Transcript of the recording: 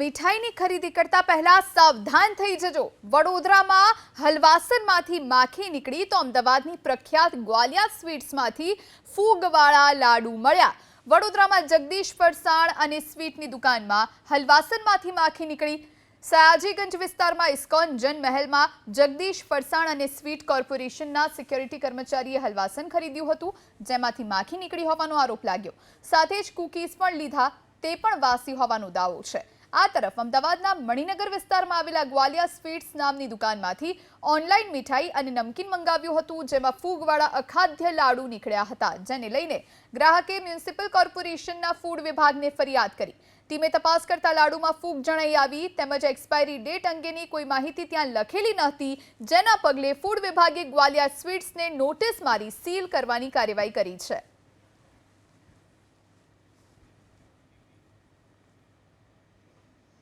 મીઠાઈની ખરીદી કરતા પહેલા સાવધાન થઈ જજો. વડોદરામાં હલવાસનમાંથી માખી નીકળી તો અમદાવાદની પ્રખ્યાત ગ્વાલિયા સ્વીટ્સમાંથી ફૂગવાળા લાડુ મળ્યા. વડોદરામાં જગદીશ ફરસાણ અને સ્વીટની દુકાનમાં હલવાસનમાંથી માખી નીકળી. સયાજીગંજ વિસ્તારમાં ઇસ્કોન જન મહેલમાં જગદીશ ફરસાણ અને સ્વીટ કોર્પોરેશનના સિક્યોરિટી કર્મચારીએ હલવાસન ખરીદ્યું હતું, જેમાંથી માખી નીકળી હોવાનો આરોપ લાગ્યો. સાથે જ કૂકીઝ પણ લીધા, તે પણ વાસી હોવાનો દાવો છે. આ તરફ અમદાવાદના મણિનગર વિસ્તારમાં આવેલા ગ્વાલિયા સ્વીટ્સ નામની દુકાનમાંથી ઓનલાઈન મીઠાઈ અને નમકીન મંગાવ્યું હતું, જેમાં ફૂગવાળા અખાદ્ય લાડુ નીકળ્યા હતા, જેને લઈને ગ્રાહકે મ્યુનિસિપલ કોર્પોરેશનના ફૂડ વિભાગને ફરિયાદ કરી. ટીમે તપાસ કરતા લાડુમાં ફૂગ જણાઈ આવી, તેમજ એક્સપાયરી ડેટ અંગેની કોઈ માહિતી ત્યાં લખેલી નહોતી જેના પગલે ફૂડ વિભાગે ગ્વાલિયા સ્વીટ્સને નોટિસ મારી સીલ કરવાની કાર્યવાહી કરી છે.